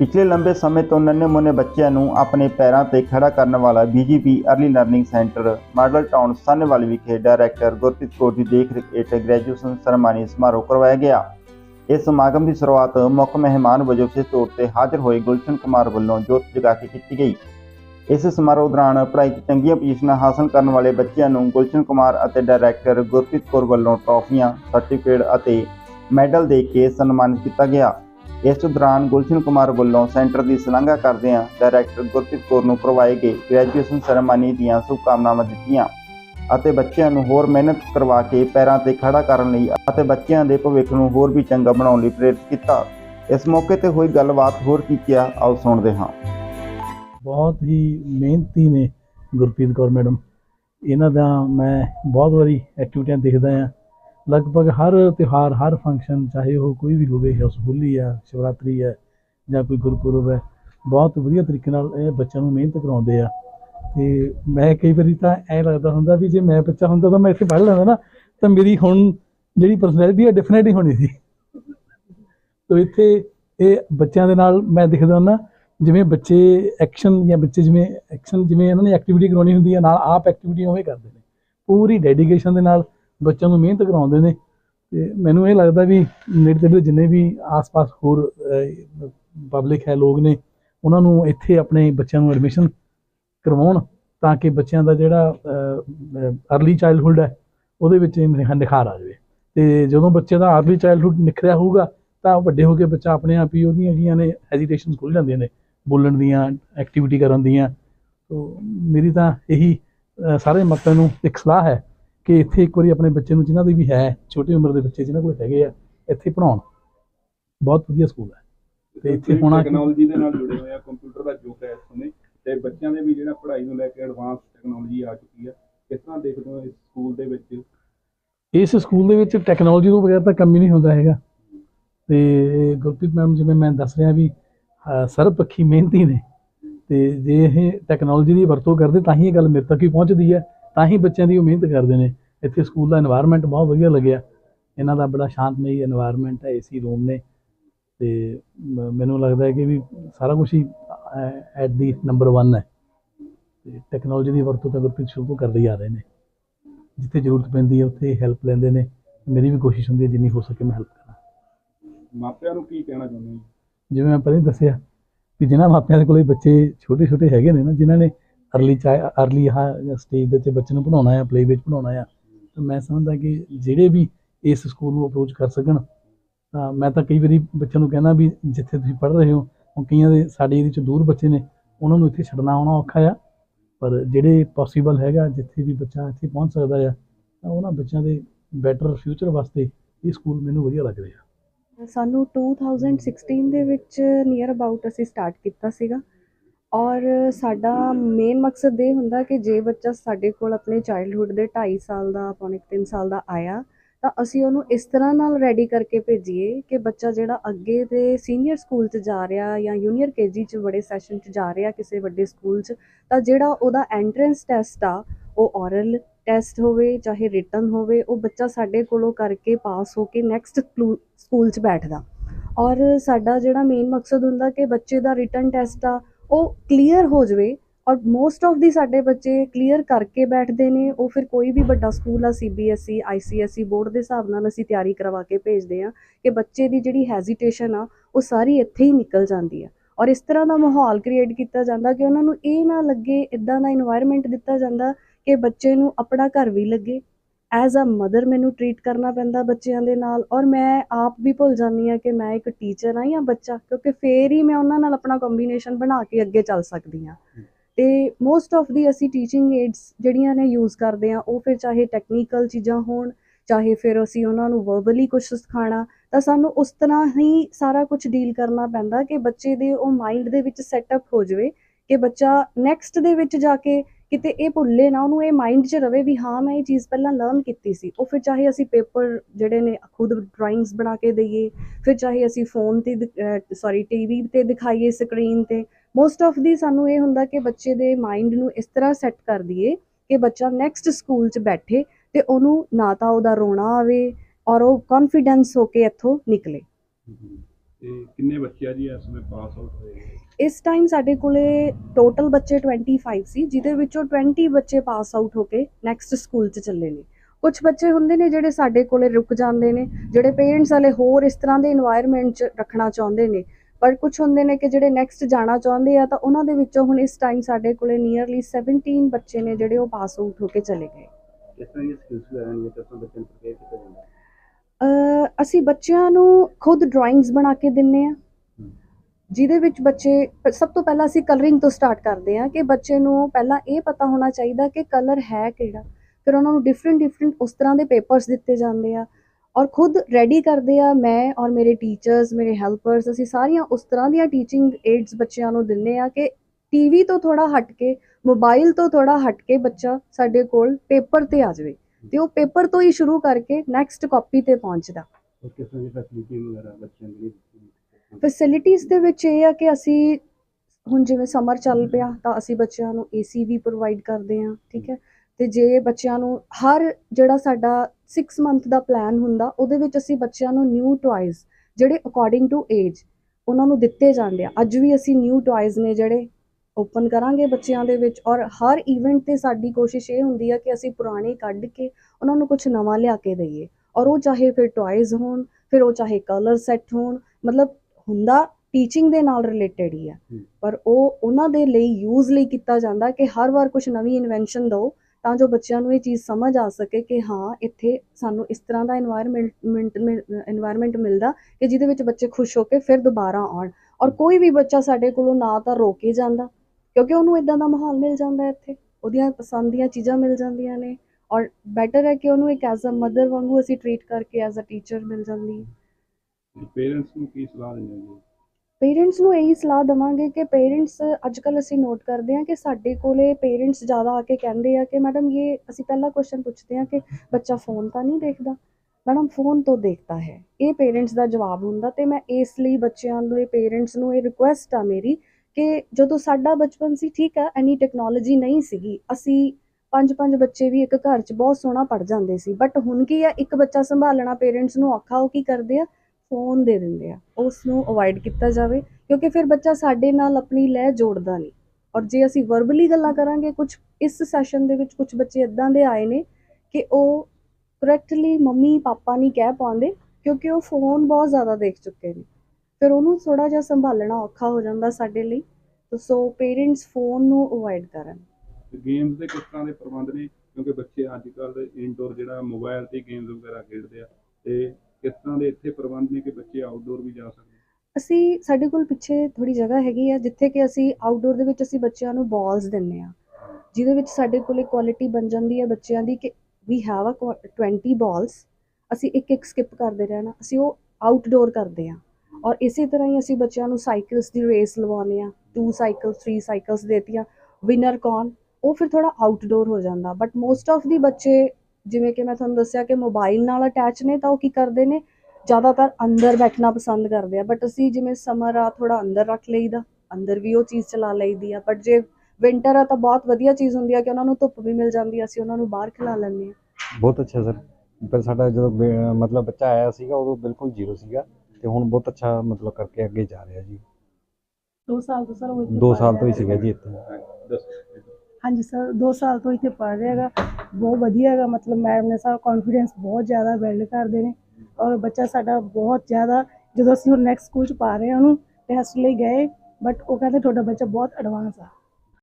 ਪਿਛਲੇ ਲੰਬੇ ਸਮੇਂ ਤੋਂ ਨੰਨੇ ਮੁੰਨੇ ਬੱਚਿਆਂ ਨੂੰ ਆਪਣੇ ਪੈਰਾਂ ਤੇ ਖੜਾ ਕਰਨ ਵਾਲਾ BJP early learning centre model town Sahnewal ਵਿਖੇ ਡਾਇਰੈਕਟਰ ਗੁਰਪ੍ਰੀਤ ਕੌਰ ਦੀ ਦੇਖਰੇਖ ਹੇਠ ਗ੍ਰੈਜੂਏਸ਼ਨ ਸਨਮਾਨੀ ਸਮਾਰੋਹ ਕਰਵਾਇਆ ਗਿਆ। ਇਸ ਸਮਾਗਮ ਦੀ ਸ਼ੁਰੂਆਤ ਮੁੱਖ ਮਹਿਮਾਨ ਵਜੋਂ ਵਿਸ਼ੇਸ਼ ਤੌਰ ਤੇ ਹਾਜ਼ਰ ਹੋਏ ਗੁਲਸ਼ਨ ਕੁਮਾਰ ਵੱਲੋਂ ਜੋਤ ਜਗਾ ਕੇ ਕੀਤੀ ਗਈ। ਇਸ ਸਮਾਰੋਹ ਦੌਰਾਨ ਪੜ੍ਹਾਈ 'ਚ ਚੰਗੀਆਂ ਪੋਜੀਸ਼ਨਾਂ ਹਾਸਲ ਕਰਨ ਵਾਲੇ ਬੱਚਿਆਂ ਨੂੰ ਗੁਲਸ਼ਨ ਕੁਮਾਰ ਅਤੇ ਡਾਇਰੈਕਟਰ ਗੁਰਪ੍ਰੀਤ ਕੌਰ ਵੱਲੋਂ ਟਰਾਫੀਆਂ, ਸਰਟੀਫਿਕੇਟ ਅਤੇ ਮੈਡਲ ਦੇ ਕੇ ਸਨਮਾਨਿਤ ਕੀਤਾ ਗਿਆ। ਇਸ ਦੌਰਾਨ ਗੁਲਸ਼ਨ ਕੁਮਾਰ ਵੱਲੋਂ ਸੈਂਟਰ ਦੀ ਸ਼ਲਾਘਾ ਕਰਦਿਆਂ ਡਾਇਰੈਕਟਰ ਗੁਰਪ੍ਰੀਤ ਕੌਰ ਨੂੰ ਕਰਵਾਏ ਗਏ ਗ੍ਰੈਜੂਏਸ਼ਨ ਸੈਰੇਮਨੀ ਦੀਆਂ ਸ਼ੁਭਕਾਮਨਾਵਾਂ ਦਿੱਤੀਆਂ ਅਤੇ ਬੱਚਿਆਂ ਨੂੰ ਹੋਰ ਮਿਹਨਤ ਕਰਵਾ ਕੇ ਪੈਰਾਂ ਤੇ ਖੜਾ ਕਰਨ ਲਈ ਅਤੇ ਬੱਚਿਆਂ ਦੇ ਭਵਿੱਖ ਨੂੰ ਹੋਰ ਵੀ ਚੰਗਾ ਬਣਾਉਣ ਲਈ ਪ੍ਰੇਰਿਤ ਕੀਤਾ। ਇਸ ਮੌਕੇ ਤੇ ਹੋਈ ਗੱਲਬਾਤ ਹੋਰ ਕੀ ਕਿਹਾ, ਆਓ ਸੁਣਦੇ ਹਾਂ। ਬਹੁਤ ਹੀ ਮਿਹਨਤੀ ਨੇ ਗੁਰਪ੍ਰੀਤ ਕੌਰ ਮੈਡਮ। ਇਹਨਾਂ ਦਾ ਮੈਂ ਬਹੁਤ ਵਾਰੀ ਐਕਟੀਵਿਟੀਆਂ ਦੇਖਦਾ ਆ ਲਗਭਗ ਹਰ ਤਿਉਹਾਰ, ਹਰ ਫੰਕਸ਼ਨ ਚਾਹੇ ਉਹ ਕੋਈ ਵੀ ਹੋਵੇ ਹੋਲੀ ਆ, ਸ਼ਿਵਰਾਤਰੀ ਹੈ ਜਾਂ ਕੋਈ ਗੁਰਪੁਰਬ ਹੈ ਬਹੁਤ ਵਧੀਆ ਤਰੀਕੇ ਨਾਲ ਇਹ ਬੱਚਿਆਂ ਨੂੰ ਮਿਹਨਤ ਕਰਾਉਂਦੇ ਆ। ਤੇ ਮੈਂ ਕਈ ਵਾਰੀ ਤਾਂ ਐ ਲੱਗਦਾ ਹੁੰਦਾ ਵੀ ਜੇ ਮੈਂ ਬੱਚਾ ਹੁੰਦਾ ਤਾਂ ਮੈਂ ਇੱਥੇ ਪੜ੍ਹ ਲੈਂਦਾ ਨਾ, ਤਾਂ ਮੇਰੀ ਹੁਣ ਜਿਹੜੀ ਪਰਸਨੈਲਿਟੀ ਹੈ ਡੈਫੀਨਿਟ ਹੋਣੀ ਸੀ। ਤੋ ਇੱਥੇ ਇਹ ਬੱਚਿਆਂ ਦੇ ਨਾਲ ਮੈਂ ਦਿਖਦਾ ਹੁੰਦਾ, ਜਿਵੇਂ ਬੱਚੇ ਐਕਸ਼ਨ ਜਾਂ ਬੱਚੇ ਜਿਵੇਂ ਐਕਸ਼ਨ ਜਿਵੇਂ ਇਹਨਾਂ ਨੇ ਐਕਟੀਵਿਟੀ ਕਰਾਉਣੀ ਹੁੰਦੀ ਹੈ ਨਾਲ ਆਪ ਐਕਟੀਵਿਟੀ ਉਵੇਂ ਕਰਦੇ ਨੇ। ਪੂਰੀ ਡੈਡੀਕੇਸ਼ਨ ਦੇ ਨਾਲ ਬੱਚਿਆਂ ਨੂੰ ਮਿਹਨਤ ਕਰਾਉਂਦੇ ਨੇ ਤੇ ਮੈਨੂੰ ਇਹ ਲੱਗਦਾ ਵੀ ਨੇੜੇ ਤੇੜੇ ਜਿੰਨੇ ਵੀ ਆਸ-ਪਾਸ ਹੋਰ ਪਬਲਿਕ ਹੈ, ਲੋਕ ਨੇ, ਉਹਨਾਂ ਨੂੰ ਇੱਥੇ ਆਪਣੇ ਬੱਚਿਆਂ ਨੂੰ ਐਡਮਿਸ਼ਨ ਕਰਵਾਉਣ ਤਾਂ ਕਿ ਬੱਚਿਆਂ ਦਾ ਜਿਹੜਾ ਅਰਲੀ ਚਾਈਲਡਹੂਡ ਹੈ, ਉਹਦੇ ਵਿੱਚ ਨਿਖ- ਨਿਖਾਰ ਆ ਜਾਵੇ। ਤੇ ਜਦੋਂ ਬੱਚੇ ਦਾ ਅਰਲੀ ਚਾਈਲਡਹੂਡ ਨਿਖਰਿਆ ਹੋਊਗਾ ਤਾਂ ਵੱਡੇ ਹੋ ਕੇ ਬੱਚਾ ਆਪਣੇ ਆਪ ਹੀ ਉਹਦੀਆਂ ਜਿਹੜੀਆਂ ਨੇ ਹੈਜ਼ਿਟੇਸ਼ਨ ਖੁੱਲ ਜਾਂਦੀਆਂ ਨੇ, ਬੋਲਣ ਦੀਆਂ ਐਕਟੀਵਿਟੀ ਕਰਨ ਦੀਆਂ। ਤੋ ਮੇਰੀ ਤਾਂ ਇਹੀ ਸਾਰੇ ਮਕਤਾਂ ਨੂੰ ਇੱਕ ਸਲਾਹ ਹੈ ਕਿ ਇੱਥੇ ਇੱਕ ਵਾਰੀ ਆਪਣੇ ਬੱਚੇ ਨੂੰ ਜਿਨ੍ਹਾਂ ਦੇ ਵੀ ਹੈ ਛੋਟੀ ਉਮਰ ਦੇ ਬੱਚੇ ਜਿਨ੍ਹਾਂ ਕੋਲ ਹੈਗੇ ਆ ਇੱਥੇ ਪੜਾਉਣ ਬਹੁਤ ਵਧੀਆ ਸਕੂਲ ਹੈ। ਤੇ ਇੱਥੇ ਹੋਣਾ ਟੈਕਨੋਲੋਜੀ ਦੇ ਨਾਲ ਜੁੜੇ ਹੋਏ ਆ ਕੰਪਿਊਟਰ ਦਾ ਯੁੱਗ ਹੈ ਇਸ ਸਮੇਂ। ਤੇ ਬੱਚਿਆਂ ਦੇ ਵੀ ਜਿਹੜਾ ਪੜ੍ਹਾਈ ਨੂੰ ਲੈ ਕੇ ਐਡਵਾਂਸ ਟੈਕਨੋਲੋਜੀ ਆ ਚੁੱਕੀ ਹੈ ਕਿਸ ਤਰ੍ਹਾਂ ਦੇਖਦੇ ਹੋ ਇਸ ਸਕੂਲ ਦੇ ਵਿੱਚ? ਇਸ ਸਕੂਲ ਦੇ ਵਿੱਚ ਟੈਕਨੋਲੋਜੀ ਤੋਂ ਬਗੈਰ ਤਾਂ ਕੰਮ ਹੀ ਨਹੀਂ ਹੁੰਦਾ ਹੈਗਾ। ਤੇ ਗੁਰਪ੍ਰੀਤ ਮੈਡਮ ਜਿਵੇਂ ਮੈਂ ਦੱਸ ਰਿਹਾ ਵੀ ਅ, ਸਰਬਪੱਖੀ ਮਿਹਨਤੀ ਨੇ। ਤੇ ਜੇ ਇਹ ਟੈਕਨੋਲੋਜੀ ਦੀ ਵਰਤੋਂ ਕਰਦੇ ਤਾਂ ਹੀ ਇਹ ਗੱਲ ਮੇਰੇ ਤੱਕ ਹੀ ਪਹੁੰਚਦੀ ਹੈ। ਤਾਂ ਹੀ ਬੱਚਿਆਂ ਦੀ ਉਹ ਮਿਹਨਤ ਕਰਦੇ ਨੇ। ਇੱਥੇ ਸਕੂਲ ਦਾ এনवायरमेंट ਬਹੁਤ ਵਧੀਆ ਲੱਗਿਆ। ਇਹਨਾਂ ਦਾ ਬੜਾ ਸ਼ਾਂਤਮਈ এনवायरमेंट ਹੈ ਏਸੀ ਰੂਮ ਨੇ। ਤੇ ਮੈਨੂੰ ਲੱਗਦਾ ਹੈ ਕਿ ਵੀ ਸਾਰਾ ਕੁਝ ਹੀ ਐਟ ਦੀ ਨੰਬਰ 1 ਹੈ। ਤੇ ਟੈਕਨੋਲੋਜੀ ਦੀ ਵਰਤੋਂ ਤਾਂ ਵਰਤੋਂ ਸ਼ੁਰੂ ਕਰਦੇ ਆ ਰਹੇ ਨੇ। ਜਿੱਥੇ ਜ਼ਰੂਰਤ ਪੈਂਦੀ ਹੈ ਉੱਥੇ ਹੈਲਪ ਲੈਂਦੇ ਨੇ। ਮੇਰੀ ਵੀ ਕੋਸ਼ਿਸ਼ ਹੁੰਦੀ ਹੈ ਜਿੰਨੀ ਹੋ ਸਕੇ ਮੈਂ ਹੈਲਪ ਕਰਾਂ। ਮਾਪਿਆਂ ਨੂੰ ਕੀ ਕਹਿਣਾ ਚਾਹੁੰਦੇ ਹੋ? ਜਿਵੇਂ ਮੈਂ ਪਹਿਲਾਂ ਦੱਸਿਆ ਕਿ ਜਿਨ੍ਹਾਂ ਮਾਪਿਆਂ ਦੇ ਕੋਲੇ ਬੱਚੇ ਛੋਟੇ ਛੋਟੇ ਹੈਗੇ ਨੇ ਨਾ ਜਿਨ੍ਹਾਂ ਨੇ ਅਰਲੀ ਚਾਹ ਅਰਲੀ ਹਾਂ ਸਟੇਜ ਦੇ ਤੇ ਬੱਚੇ ਨੂੰ ਪੜਾਉਣਾ ਆ ਪਲੇ ਵਿੱਚ ਪੜਾਉਣਾ ਆ ਮੈਂ ਸਮਝਦਾ ਕਿ ਜਿਹੜੇ ਵੀ ਇਸ ਸਕੂਲ ਨੂੰ ਅਪਰੋਚ ਕਰ ਸਕਣ, ਤਾਂ ਮੈਂ ਤਾਂ ਕਈ ਵਾਰੀ ਬੱਚਿਆਂ ਨੂੰ ਕਹਿੰਦਾ ਵੀ ਜਿੱਥੇ ਤੁਸੀਂ ਪੜ੍ਹ ਰਹੇ ਹੋ, ਉਹ ਕਈਆਂ ਦੇ ਸਾਡੇ ਇਹਦੇ 'ਚ ਦੂਰ ਬੱਚੇ ਨੇ, ਉਹਨਾਂ ਨੂੰ ਇੱਥੇ ਛੱਡਣਾ ਆਉਣਾ ਔਖਾ ਆ। ਪਰ ਜਿਹੜੇ ਪੋਸੀਬਲ ਹੈਗਾ, ਜਿੱਥੇ ਵੀ ਬੱਚਾ ਇੱਥੇ ਪਹੁੰਚ ਸਕਦਾ ਆ, ਤਾਂ ਉਹਨਾਂ ਬੱਚਿਆਂ ਦੇ ਬੈਟਰ ਫਿਊਚਰ ਵਾਸਤੇ ਇਹ ਸਕੂਲ ਮੈਨੂੰ ਵਧੀਆ ਲੱਗ ਰਿਹਾ। ਸਾਨੂੰ 2016 ਦੇ ਵਿੱਚ ਨੀਅਰ ਅਬਾਊਟ ਅਸੀਂ ਸਟਾਰਟ ਕੀਤਾ ਸੀਗਾ। ਔਰ ਸਾਡਾ ਮੇਨ ਮਕਸਦ ਇਹ ਹੁੰਦਾ ਕਿ ਜੇ ਬੱਚਾ ਸਾਡੇ ਕੋਲ ਆਪਣੇ ਚਾਈਲਡਹੂਡ ਦੇ 2.5 ਸਾਲ ਦਾ, ਪੌਣੇ 3 ਸਾਲ ਦਾ ਆਇਆ, ਤਾਂ ਅਸੀਂ ਉਹਨੂੰ ਇਸ ਤਰ੍ਹਾਂ ਨਾਲ ਰੈਡੀ ਕਰਕੇ ਭੇਜੀਏ ਕਿ ਬੱਚਾ ਜਿਹੜਾ ਅੱਗੇ ਦੇ ਸੀਨੀਅਰ ਸਕੂਲ 'ਚ ਜਾ ਰਿਹਾ ਜਾਂ ਜੂਨੀਅਰ ਕੇਜੀ 'ਚ ਬੜੇ ਸੈਸ਼ਨ 'ਚ ਜਾ ਰਿਹਾ ਕਿਸੇ ਵੱਡੇ ਸਕੂਲ 'ਚ, ਤਾਂ ਜਿਹੜਾ ਉਹਦਾ ਐਂਟਰੈਂਸ ਟੈਸਟ ਆ, ਉਹ ਔਰਲ ਟੈਸਟ ਹੋਵੇ, ਚਾਹੇ ਰਿਟਨ ਹੋਵੇ, ਉਹ ਬੱਚਾ ਸਾਡੇ ਕੋਲੋਂ ਕਰਕੇ ਪਾਸ ਹੋ ਕੇ ਨੈਕਸਟ ਸਕੂਲ 'ਚ ਬੈਠਦਾ। ਔਰ ਸਾਡਾ ਜਿਹੜਾ ਮੇਨ ਮਕਸਦ ਹੁੰਦਾ ਕਿ ਬੱਚੇ ਦਾ ਰਿਟਨ ਟੈਸਟ ਆ ਉਹ ਕਲੀਅਰ ਹੋ ਜਾਵੇ ਔਰ ਮੋਸਟ ਆਫ ਦੀ ਸਾਡੇ ਬੱਚੇ ਕਲੀਅਰ ਕਰਕੇ ਬੈਠਦੇ ਨੇ, ਉਹ ਫਿਰ ਕੋਈ ਵੀ ਵੱਡਾ ਸਕੂਲ ਆ ਸੀਬੀਐਸਈ ਆਈਸੀਐਸਈ ਬੋਰਡ ਦੇ ਹਿਸਾਬ ਨਾਲ ਅਸੀਂ ਤਿਆਰੀ ਕਰਵਾ ਕੇ ਭੇਜਦੇ ਆ ਕਿ ਬੱਚੇ ਦੀ ਜਿਹੜੀ ਹੈਜ਼ਿਟੇਸ਼ਨ ਆ, ਉਹ ਸਾਰੀ ਇੱਥੇ ਹੀ ਨਿਕਲ ਜਾਂਦੀ ਆ। ਔਰ ਇਸ ਤਰ੍ਹਾਂ ਦਾ ਮਾਹੌਲ ਕ੍ਰੀਏਟ ਕੀਤਾ ਜਾਂਦਾ ਕਿ ਉਹਨਾਂ ਨੂੰ ਇਹ ਨਾ ਲੱਗੇ ਇਦਾਂ ਦਾ এনवायरमेंट ਦਿੱਤਾ ਜਾਂਦਾ ਕਿ ਬੱਚੇ ਨੂੰ ਆਪਣਾ ਘਰ ਵੀ ਲੱਗੇ। ਐਜ਼ ਅ ਮਦਰ ਮੈਨੂੰ ਟਰੀਟ ਕਰਨਾ ਪੈਂਦਾ ਬੱਚਿਆਂ ਦੇ ਨਾਲ ਔਰ ਮੈਂ ਆਪ ਵੀ ਭੁੱਲ ਜਾਂਦੀ ਆ ਕਿ ਮੈਂ ਇੱਕ ਟੀਚਰ ਆ ਜਾਂ ਬੱਚਾ ਕਿਉਂਕਿ ਫੇਰ ਹੀ ਮੈਂ ਉਹਨਾਂ ਨਾਲ ਆਪਣਾ ਕੰਬੀਨੇਸ਼ਨ ਬਣਾ ਕੇ ਅੱਗੇ ਚੱਲ ਸਕਦੀ ਆ ਤੇ ਮੋਸਟ ਆਫ ਦੀ ਅਸੀਂ ਟੀਚਿੰਗ ਏਡਸ ਜਿਹੜੀਆਂ ਨੇ ਯੂਜ਼ ਕਰਦੇ ਆ ਉਹ ਫਿਰ ਚਾਹੇ ਟੈਕਨੀਕਲ ਚੀਜ਼ਾਂ ਹੋਣ ਚਾਹੇ ਫਿਰ ਅਸੀਂ ਉਹਨਾਂ ਨੂੰ ਵਰਬਲੀ ਕੁਝ ਸਿਖਾਣਾ ਤਾਂ ਸਾਨੂੰ ਉਸ ਤਰ੍ਹਾਂ ਹੀ ਸਾਰਾ ਕੁਝ ਡੀਲ ਕਰਨਾ ਪੈਂਦਾ ਕਿ ਬੱਚੇ ਦੇ ਉਹ ਮਾਈਂਡ ਦੇ ਵਿੱਚ ਸੈਟਅਪ ਹੋ ਜਾਵੇ ਕਿ ਬੱਚਾ ਨੈਕਸਟ ਦੇ ਵਿੱਚ ਜਾ ਕੇ ਕਿਤੇ ਇਹ ਭੁੱਲੇ ਨਾ, ਉਹਨੂੰ ਇਹ ਮਾਈਂਡ 'ਚ ਰਵੇ ਵੀ ਹਾਂ, ਮੈਂ ਇਹ ਚੀਜ਼ ਪਹਿਲਾਂ ਲਰਨ ਕੀਤੀ ਸੀ। ਉਹ ਫਿਰ ਚਾਹੇ ਅਸੀਂ ਪੇਪਰ ਜਿਹੜੇ ਨੇ, ਖੁਦ ਡਰਾਇੰਗਸ ਬਣਾ ਕੇ ਦਈਏ, ਫਿਰ ਚਾਹੇ ਅਸੀਂ ਫੋਨ ਤੇ ਸੌਰੀ ਟੀਵੀ ਤੇ ਦਿਖਾਈਏ ਸਕਰੀਨ ਤੇ ਮੋਸਟ ਆਫ ਦੀ ਸਾਨੂੰ ਇਹ ਹੁੰਦਾ ਕਿ ਬੱਚੇ ਦੇ ਮਾਈਂਡ ਨੂੰ ਇਸ ਤਰ੍ਹਾਂ ਸੈੱਟ ਕਰ ਦਈਏ ਕਿ ਬੱਚਾ ਨੈਕਸਟ ਸਕੂਲ 'ਚ ਬੈਠੇ ਤੇ ਉਹਨੂੰ ਨਾ ਤਾਂ ਉਹਦਾ ਰੋਣਾ ਆਵੇ ਔਰ ਉਹ ਕੌਨਫੀਡੈਂਸ ਹੋ ਕੇ ਇੱਥੋਂ ਨਿਕਲੇ। ਕਿੰਨੇ ਬੱਚੇ ਆ ਜੀ ਇਸ ਵੇਲੇ ਪਾਸ ਆਊਟ ਹੋਏ ਇਸ ਟਾਈਮ ਸਾਡੇ ਕੋਲੇ ਟੋਟਲ ਬੱਚੇ 25 ਸੀ ਜਿਦੇ ਵਿੱਚੋਂ 20 ਬੱਚੇ ਪਾਸ ਆਊਟ ਹੋ ਕੇ ਨੈਕਸਟ ਸਕੂਲ 'ਚ ਚੱਲੇ ਨੇ। ਕੁਝ ਬੱਚੇ ਹੁੰਦੇ ਨੇ ਜਿਹੜੇ ਸਾਡੇ ਕੋਲੇ ਰੁਕ ਜਾਂਦੇ ਨੇ ਜਿਹੜੇ ਪੇਰੈਂਟਸ ਵਾਲੇ ਹੋਰ ਇਸ ਤਰ੍ਹਾਂ ਦੇ এনवायरमेंट 'ਚ ਰੱਖਣਾ ਚਾਹੁੰਦੇ ਨੇ। ਪਰ ਕੁਝ ਹੁੰਦੇ ਨੇ ਕਿ ਜਿਹੜੇ ਨੈਕਸਟ ਜਾਣਾ ਚਾਹੁੰਦੇ ਆ ਤਾਂ ਉਹਨਾਂ ਦੇ ਵਿੱਚੋਂ ਹੁਣ ਇਸ ਟਾਈਮ ਸਾਡੇ ਕੋਲੇ ਨੀਅਰਲੀ 17 ਬੱਚੇ ਨੇ ਜਿਹੜੇ ਉਹ ਪਾਸ ਆਊਟ ਹੋ ਕੇ ਚਲੇ ਗਏ। ਇਸ ਤਰ੍ਹਾਂ ਇਹ ਸਕਿਲਸ ਲੈਣ ਲਈ ਤਾਂ ਬੱਚੇ ਨੂੰ ਪ੍ਰੇਰਿਤ ਕੀਤਾ ਜਾਂਦਾ। ਅਸੀਂ ਬੱਚਿਆਂ ਨੂੰ ਖੁਦ ਡਰਾਇੰਗਸ ਬਣਾ ਕੇ ਦਿੰਨੇ ਆ। ਜਿਹਦੇ ਵਿੱਚ ਬੱਚੇ ਸਭ ਤੋਂ ਪਹਿਲਾਂ ਅਸੀਂ ਕਲਰਿੰਗ ਤੋਂ ਸਟਾਰਟ ਕਰਦੇ ਆ ਕਿ ਬੱਚੇ ਨੂੰ ਪਹਿਲਾਂ ਇਹ ਪਤਾ ਹੋਣਾ ਚਾਹੀਦਾ ਕਿ ਕਲਰ ਹੈ ਕਿਹੜਾ। ਫਿਰ ਉਹਨਾਂ ਨੂੰ ਡਿਫਰੈਂਟ ਡਿਫਰੈਂਟ ਉਸ ਤਰ੍ਹਾਂ ਦੇ ਪੇਪਰਸ ਦਿੱਤੇ ਜਾਂਦੇ ਆ ਔਰ ਖੁਦ ਰੈਡੀ ਕਰਦੇ ਆ ਮੈਂ ਔਰ ਮੇਰੇ ਟੀਚਰਸ ਮੇਰੇ ਹੈਲਪਰਸ ਅਸੀਂ ਸਾਰੀਆਂ ਉਸ ਤਰ੍ਹਾਂ ਦੀਆਂ ਟੀਚਿੰਗ ਏਡਸ ਬੱਚਿਆਂ ਨੂੰ ਦਿੰਨੇ ਆ ਕਿ ਟੀਵੀ ਤੋਂ ਥੋੜਾ ਹਟ ਕੇ ਮੋਬਾਈਲ ਤੋਂ ਥੋੜਾ ਹਟ ਕੇ ਬੱਚਾ ਸਾਡੇ ਕੋਲ ਪੇਪਰ ਤੇ ਆ ਜਾਵੇ। ਤੇ ਉਹ ਪੇਪਰ ਤੋਂ ਹੀ ਸ਼ੁਰੂ ਕਰਕੇ ਨੈਕਸਟ ਕਾਪੀ ਤੇ ਪਹੁੰਚਦਾ। ਕਿਸ ਤਰ੍ਹਾਂ ਦੀ ਫੈਸਿਲਿਟੀ ਵਗੈਰਾ ਬੱਚਿਆਂ ਦੀ ਫੈਸਿਲਿਟੀਜ਼ ਦੇ ਵਿੱਚ ਇਹ ਆ ਕਿ ਅਸੀਂ ਹੁਣ ਜਿਵੇਂ ਸਮਰ ਚੱਲ ਪਿਆ ਤਾਂ ਅਸੀਂ ਬੱਚਿਆਂ ਨੂੰ ਏਸੀ ਵੀ ਪ੍ਰੋਵਾਈਡ ਕਰਦੇ ਹਾਂ ਠੀਕ ਹੈ? ਤੇ ਜੇ ਬੱਚਿਆਂ ਨੂੰ ਹਰ ਜਿਹੜਾ ਸਾਡਾ 6 ਮੰਥ ਦਾ ਪਲਾਨ ਹੁੰਦਾ ਉਹਦੇ ਵਿੱਚ ਅਸੀਂ ਬੱਚਿਆਂ ਨੂੰ ਨਿਊ ਟੁਆਇਜ਼ ਜਿਹੜੇ ਅਕੋਰਡਿੰਗ ਟੂ ਏਜ ਉਹਨਾਂ ਨੂੰ ਦਿੱਤੇ ਜਾਂਦੇ ਆ। ਅੱਜ ਵੀ ਅਸੀਂ ਨਿਊ ਟੁਆਇਜ਼ ਨੇ ਜਿਹੜੇ ਓਪਨ ਕਰਾਂਗੇ ਬੱਚਿਆਂ ਦੇ ਵਿੱਚ ਔਰ ਹਰ ਇਵੈਂਟ ਤੇ ਸਾਡੀ ਕੋਸ਼ਿਸ਼ ਇਹ ਹੁੰਦੀ ਆ ਕਿ ਅਸੀਂ ਪੁਰਾਣੇ ਕੱਢ ਕੇ ਉਹਨਾਂ ਨੂੰ ਕੁਝ ਨਵਾਂ ਲਿਆ ਕੇ ਦਈਏ। ਔਰ ਉਹ ਚਾਹੇ ਫਿਰ ਟੌਇਜ਼ ਹੋਣ ਫਿਰ ਉਹ ਚਾਹੇ ਕਲਰ ਸੈੱਟ ਹੋਣ ਮਤਲਬ ਹੁੰਦਾ ਟੀਚਿੰਗ ਦੇ ਨਾਲ ਰਿਲੇਟਡ ਹੀ ਆ। ਪਰ ਉਹ ਉਹਨਾਂ ਦੇ ਲਈ ਯੂਜ਼ ਲਈ ਕੀਤਾ ਜਾਂਦਾ ਕਿ ਹਰ ਵਾਰ ਕੁਝ ਨਵੀਂ ਇਨਵੈਂਸ਼ਨ ਦੋ ਤਾਂ ਜੋ ਬੱਚਿਆਂ ਨੂੰ ਇਹ ਚੀਜ਼ ਸਮਝ ਆ ਸਕੇ ਕਿ ਹਾਂ ਇੱਥੇ ਸਾਨੂੰ ਇਸ ਤਰ੍ਹਾਂ ਦਾ এনवायरमेंट এনवायरमेंट ਮਿਲਦਾ ਕਿ ਜਿਹਦੇ ਵਿੱਚ ਬੱਚੇ ਖੁਸ਼ ਹੋ ਕੇ ਫਿਰ ਦੁਬਾਰਾ ਆਉਣ। ਔਰ ਕੋਈ ਵੀ ਬੱਚਾ ਸਾਡੇ ਕੋਲੋਂ ਨਾ ਤਾਂ ਰੋ ਕੇ ਜਾਂਦਾ ਕਿਉਂਕਿ ਉਹਨੂੰ ਇਦਾਂ ਦਾ ਮਾਹੌਲ ਮਿਲ ਜਾਂਦਾ ਹੈ ਇੱਥੇ। ਉਹਦੀਆਂ ਪਸੰਦ ਦੀਆਂ ਚੀਜ਼ਾਂ ਮਿਲ ਜਾਂਦੀਆਂ ਨੇ ਔਰ ਬੈਟਰ ਹੈ ਕਿ ਉਹਨੂੰ ਇੱਕ ਐਜ਼ ਅ ਮਦਰ ਵਾਂਗੂ ਅਸੀਂ ਟਰੀਟ ਕਰਕੇ ਐਜ਼ ਅ ਟੀਚਰ ਮਿਲ ਜਾਂਦੀ ਹੈ। ਪੇਰੈਂਟਸ ਨੂੰ ਕੀ ਸਲਾਹ ਦਿੰਦੇ ਹੋ ਪੇਰੈਂਟਸ ਨੂੰ ਇਹੀ ਸਲਾਹ ਦਵਾਂਗੇ ਕਿ ਪੇਰੈਂਟਸ ਅੱਜਕੱਲ ਅਸੀਂ ਨੋਟ ਕਰਦੇ ਹਾਂ ਕਿ ਸਾਡੇ ਕੋਲੇ ਪੇਰੈਂਟਸ ਜ਼ਿਆਦਾ ਆ ਕੇ ਕਹਿੰਦੇ ਆ ਕਿ ਮੈਡਮ ਇਹ ਅਸੀਂ ਪਹਿਲਾ ਕੁਐਸਚਨ ਪੁੱਛਦੇ ਹਾਂ ਕਿ ਬੱਚਾ ਫੋਨ ਤਾਂ ਨਹੀਂ ਦੇਖਦਾ? ਮੈਡਮ ਫੋਨ ਤੋਂ ਦੇਖਦਾ ਹੈ। ਇਹ ਪੇਰੈਂਟਸ ਦਾ ਜਵਾਬ ਹੁੰਦਾ ਤੇ ਮੈਂ ਇਸ ਲਈ ਬੱਚਿਆਂ ਦੇ ਪੇਰੈਂਟਸ ਨੂੰ ਇਹ ਰਿਕੁਐਸਟ ਆ ਮੇਰੀ ਕਿ ਜਦੋਂ ਸਾਡਾ ਬਚਪਨ ਸੀ, ਠੀਕ ਆ ਐਨੀ ਟੈਕਨੋਲੋਜੀ ਨਹੀਂ ਸੀਗੀ। ਅਸੀਂ ਪੰਜ ਪੰਜ ਬੱਚੇ ਵੀ ਇੱਕ ਘਰ 'ਚ ਬਹੁਤ ਸੋਹਣਾ ਪੜ ਜਾਂਦੇ ਸੀ। ਬਟ ਹੁਣ ਕੀ ਆ, ਇੱਕ ਬੱਚਾ ਸੰਭਾਲਣਾ ਪੇਰੈਂਟਸ ਨੂੰ ਔਖਾ, ਉਹ ਕੀ ਕਰਦੇ ਆ? ਫੋਨ ਦੇ ਦਿੰਦੇ ਆ। ਉਸ ਨੂੰ ਅਵੋਇਡ ਕੀਤਾ ਜਾਵੇ, ਕਿਉਂਕਿ ਫਿਰ ਬੱਚਾ ਸਾਡੇ ਨਾਲ ਆਪਣੀ ਲੈ ਜੋੜਦਾ ਨਹੀਂ। ਔਰ ਜੇ ਅਸੀਂ ਵਰਬਲੀ ਗੱਲਾਂ ਕਰਾਂਗੇ ਕੁਝ ਇਸ ਸੈਸ਼ਨ ਦੇ ਵਿੱਚ ਕੁਝ ਬੱਚੇ ਇਦਾਂ ਦੇ ਆਏ ਨੇ ਕਿ ਉਹ ਕਰੈਕਟਲੀ ਮੰਮੀ ਪਾਪਾ ਨਹੀਂ ਕਹਿ ਪਾਉਂਦੇ, ਕਿਉਂਕਿ ਉਹ ਫੋਨ ਬਹੁਤ ਜ਼ਿਆਦਾ ਦੇਖ ਚੁੱਕੇ ਨੇ। ਫਿਰ ਉਹਨੂੰ ਥੋੜਾ ਜਿਹਾ ਸੰਭਾਲਣਾ ਔਖਾ ਹੋ ਜਾਂਦਾ ਸਾਡੇ ਲਈ। ਸੋ ਪੇਰੈਂਟਸ ਫੋਨ ਨੂੰ ਅਵੋਇਡ ਕਰਨ। ਗੇਮਸ ਦੇ ਕਿਸ ਤਰ੍ਹਾਂ ਦੇ ਪ੍ਰਬੰਧ ਨੇ? ਕਿਉਂਕਿ ਬੱਚੇ ਅੱਜ ਕੱਲ੍ਹ ਇਨਡੋਰ ਜਿਹੜਾ ਮੋਬਾਈਲ ਤੇ ਗੇਮਸ ਵਗੈਰਾ ਖੇਡਦੇ ਆ ਤੇ ਕਿਸ ਤਰ੍ਹਾਂ ਦੇ ਇੱਥੇ ਪ੍ਰਬੰਧ ਨੇ ਕਿ ਬੱਚੇ ਆਊਟਡੋਰ ਵੀ ਜਾ ਸਕਣ? ਅਸੀਂ ਸਾਡੇ ਕੋਲ ਪਿੱਛੇ ਥੋੜੀ ਜਗ੍ਹਾ ਹੈਗੀ ਆ ਜਿੱਥੇ ਕਿ ਅਸੀਂ ਆਊਟਡੋਰ ਦੇ ਵਿੱਚ ਅਸੀਂ ਬੱਚਿਆਂ ਨੂੰ ਬਾਲਸ ਦਿੰਨੇ ਆ। ਜਿਹਦੇ ਵਿੱਚ ਸਾਡੇ ਕੋਲ ਕੁਆਲਿਟੀ ਬਣ ਜਾਂਦੀ ਹੈ ਬੱਚਿਆਂ ਦੀ ਕਿ ਵੀ ਹੈਵ ਅ 20 ਬਾਲਸ ਅਸੀਂ ਇੱਕ ਇੱਕ ਸਕਿਪ ਕਰਦੇ ਰਹਿਣਾ ਅਸੀਂ ਉਹ ਆਊਟਡੋਰ ਕਰਦੇ ਆ। ਔਰ ਇਸੇ ਤਰ੍ਹਾਂ ਹੀ ਅਸੀਂ ਬੱਚਿਆਂ ਨੂੰ ਸਾਈਕਲਸ ਦੀ ਰੇਸ ਲਵਾਉਂਦੇ ਆ 2 ਸਾਈਕਲ 3 ਸਾਈਕਲਸ ਦੇਤੀਆਂ। ਵਿਨਰ ਕੌਣ? ਉਹ ਫਿਰ ਥੋੜਾ ਆਊਟਡੋਰ ਹੋ ਜਾਂਦਾ। ਬਟ ਮੋਸਟ ਆਫ ਦੀ ਬੱਚੇ, ਜਿਵੇਂ ਕਿ ਮੈਂ ਤੁਹਾਨੂੰ ਦੱਸਿਆ ਕਿ ਮੋਬਾਈਲ ਨਾਲ ਅਟੈਚ ਨੇ, ਤਾਂ ਉਹ ਕੀ ਕਰਦੇ ਨੇ? ਜ਼ਿਆਦਾਤਰ ਅੰਦਰ ਬੈਠਣਾ ਪਸੰਦ ਕਰਦੇ ਆ। ਬਟ ਅਸੀਂ ਜਿਵੇਂ ਸਮਰ ਆ ਥੋੜਾ ਅੰਦਰ ਰੱਖ ਲਈਦਾ। ਅੰਦਰ ਵੀ ਉਹ ਚੀਜ਼ ਚਲਾ ਲਈਦੀ ਆ। ਬਟ ਜੇ ਵਿੰਟਰ ਆ, ਤਾਂ ਬਹੁਤ ਵਧੀਆ ਚੀਜ਼ ਹੁੰਦੀ ਆ ਕਿ ਉਹਨਾਂ ਨੂੰ ਧੁੱਪ ਵੀ ਮਿਲ ਜਾਂਦੀ ਆ। ਅਸੀਂ ਉਹਨਾਂ ਨੂੰ ਬਾਹਰ ਖਿਲਾ ਲੈਂਦੇ ਆ। ਬਹੁਤ ਅੱਛਾ ਸਰ। ਪਰ ਸਾਡਾ ਜਦੋਂ ਮਤਲਬ ਬੱਚਾ ਆਇਆ ਸੀਗਾ, ਉਦੋਂ ਬਿਲਕੁਲ ਜ਼ੀਰੋ ਸੀਗਾ। ਤੇ ਹੁਣ ਬਹੁਤ ਅੱਛਾ ਮਤਲਬ ਕਰਕੇ ਅੱਗੇ ਜਾ ਰਿਹਾ ਜੀ। 2 ਸਾਲ ਤੋਂ ਸਰ ਉਹ ਇੱਥੇ 2 ਪੜ੍ਹ ਸਾਲ ਤੋਂ ਹੀ ਰਿਹਾ ਸੀਗਾ ਜੀ ਇੱਥੇ। ਹਾਂਜੀ ਸਰ 2 ਸਾਲ ਤੋਂ ਇੱਥੇ ਪੜ੍ਹ ਰਿਹਾ ਹੈਗਾ। ਬਹੁਤ ਵਧੀਆ ਹੈਗਾ ਮਤਲਬ ਮੈਡਮ ਨੇ ਸਾਡਾ ਕੌਨਫੀਡੈਂਸ ਬਹੁਤ ਜ਼ਿਆਦਾ ਬਿਲਡ ਕਰਦੇ ਨੇ। ਔਰ ਬੱਚਾ ਸਾਡਾ ਬਹੁਤ ਜ਼ਿਆਦਾ ਜਦੋਂ ਅਸੀਂ ਹੁਣ ਨੈਕਸਟ ਸਕੂਲ ਚ ਪਾ ਰਹੇ ਹਾਂ ਉਹਨੂੰ ਟੈਸਟ ਲਈ ਗਏ ਬਟ ਉਹ ਕਹਿੰਦੇ ਤੁਹਾਡਾ ਬੱਚਾ ਬਹੁਤ ਐਡਵਾਂਸ ਆ।